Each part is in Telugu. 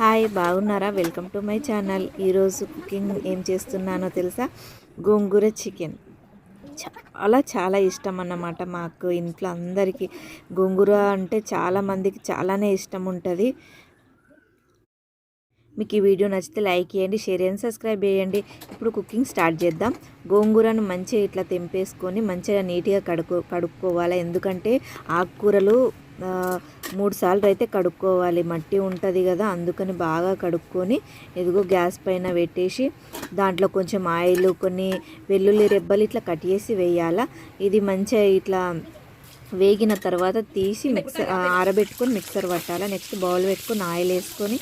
హాయ్ బాగున్నారా? Welcome to my channel. ఈరోజు కుకింగ్ ఏం చేస్తున్నానో తెలుసా? గోంగూర చికెన్. చాలా చాలా ఇష్టం అన్నమాట మాకు. ఇంట్లో అందరికీ గోంగూర అంటే చాలామందికి చాలానే ఇష్టం ఉంటుంది. మీకు ఈ వీడియో నచ్చితే లైక్ చేయండి షేర్ చేయండి సబ్స్క్రైబ్ చేయండి. ఇప్పుడు కుకింగ్ స్టార్ట్ చేద్దాం. గోంగూరను మంచిగా ఇట్లా తెంపేసుకొని మంచిగా నీట్గా కడుక్కో కడుక్కోవాలి? ఎందుకంటే ఆకుకూరలు మూడు సార్లు అయితే కడుక్కోవాలి. మట్టి ఉంటుంది కదా అందుకని బాగా కడుక్కొని ఎదుగో గ్యాస్ పైన పెట్టేసి దాంట్లో కొంచెం ఆయిల్ కొన్ని వెల్లుల్లి రెబ్బలు ఇట్లా కట్ చేసి వేయాలా. ఇది మంచిగా ఇట్లా వేగిన తర్వాత తీసి మిక్సర్ ఆరబెట్టుకొని మిక్సర్ పట్టాలి. నెక్స్ట్ బౌల్ పెట్టుకొని ఆయిల్ వేసుకొని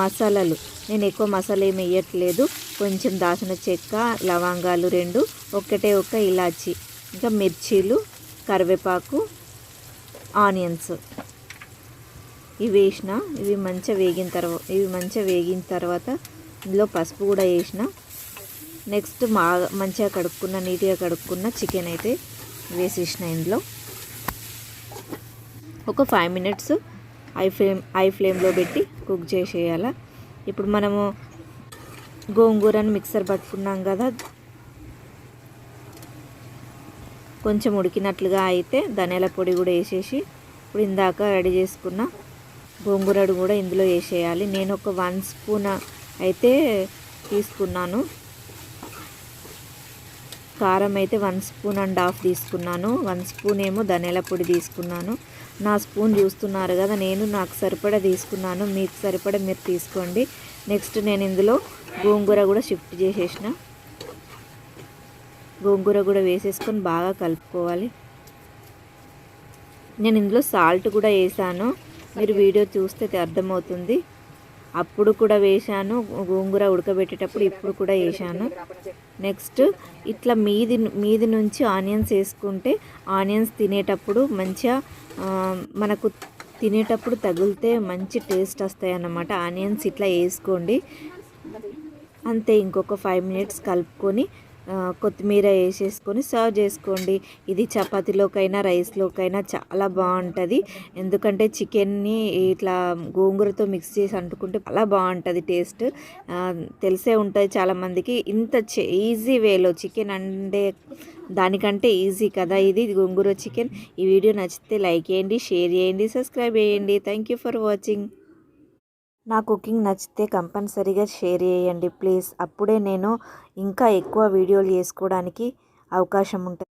మసాలాలు. నేను ఎక్కువ మసాలా ఏమి వేయట్లేదు. కొంచెం దాసిన చెక్క లవంగాలు రెండు ఒక్కటే ఒక్క ఇలాచి. ఇంకా మిర్చీలు కరివేపాకు ఆనియన్స్. ఇవి వేసిన ఇవి మంచిగా వేగిన తర్వాత ఇవి మంచిగా వేగిన తర్వాత ఇందులో పసుపు కూడా వేసిన నెక్స్ట్ మా మంచిగా కడుక్కున్న నీట్గా కడుక్కున్న చికెన్ అయితే వేసేసిన ఇందులో. ఒక five minutes high flame high ఫ్లేమ్లో పెట్టి కుక్ చేసేయాల. ఇప్పుడు మనము గోంగూరని మిక్సర్ పట్టుకున్నాం కదా కొంచెం ఉడికినట్లుగా అయితే ధనియాల పొడి కూడా వేసేసి ఇప్పుడు ఇందాక రెడీ చేసుకున్న గోంగూరడు కూడా ఇందులో వేసేయాలి. నేను ఒక వన్ స్పూన్ అయితే తీసుకున్నాను. కారం అయితే వన్ స్పూన్ అండ్ హాఫ్ తీసుకున్నాను. వన్ స్పూన్ ఏమో ధనియాల పొడి తీసుకున్నాను. నా స్పూన్ చూస్తున్నారు కదా నేను నాకు సరిపడా తీసుకున్నాను. మీకు సరిపడా మీరు తీసుకోండి. నెక్స్ట్ నేను ఇందులో గోంగూర కూడా షిఫ్ట్ చేసేసిన. గోంగూర కూడా వేసేసుకొని బాగా కలుపుకోవాలి. నేను ఇందులో సాల్ట్ కూడా వేసాను. మీరు వీడియో చూస్తే అర్థమవుతుంది. అప్పుడు కూడా వేసాను. గోంగూర ఉడకబెట్టేటప్పుడు ఇప్పుడు కూడా వేసాను. నెక్స్ట్ ఇట్లా మీది మీది నుంచి ఆనియన్స్ వేసుకుంటే ఆనియన్స్ తినేటప్పుడు మంచిగా మనకు తినేటప్పుడు తగిలితే మంచి టేస్ట్ వస్తాయి అన్నమాట. ఆనియన్స్ ఇట్లా వేసుకోండి. అంతే ఇంకొక ఫైవ్ మినిట్స్ కలుపుకొని కొత్తిమీర వేసేసుకొని సర్వ్ చేసుకోండి. ఇది చపాతీలోకైనా రైస్లోకైనా చాలా బాగుంటుంది. ఎందుకంటే చికెన్ని ఇట్లా గోంగూరతో మిక్స్ చేసి అంటుకుంటే చాలా బాగుంటుంది టేస్ట్. తెలిసే ఉంటుంది చాలామందికి. ఇంత ఈజీ వేలో చికెన్ అంటే దానికంటే ఈజీ కదా ఇది గోంగూర చికెన్. ఈ వీడియో నచ్చితే లైక్ చేయండి షేర్ చేయండి సబ్స్క్రైబ్ చేయండి. Thank you for watching. నా కుకింగ్ నచ్చితే కంపల్సరీగా షేర్ చేయండి ప్లీజ్. అప్పుడే నేను ఇంకా ఎక్కువ వీడియోలు చేసుకోవడానికి అవకాశం ఉంటుంది.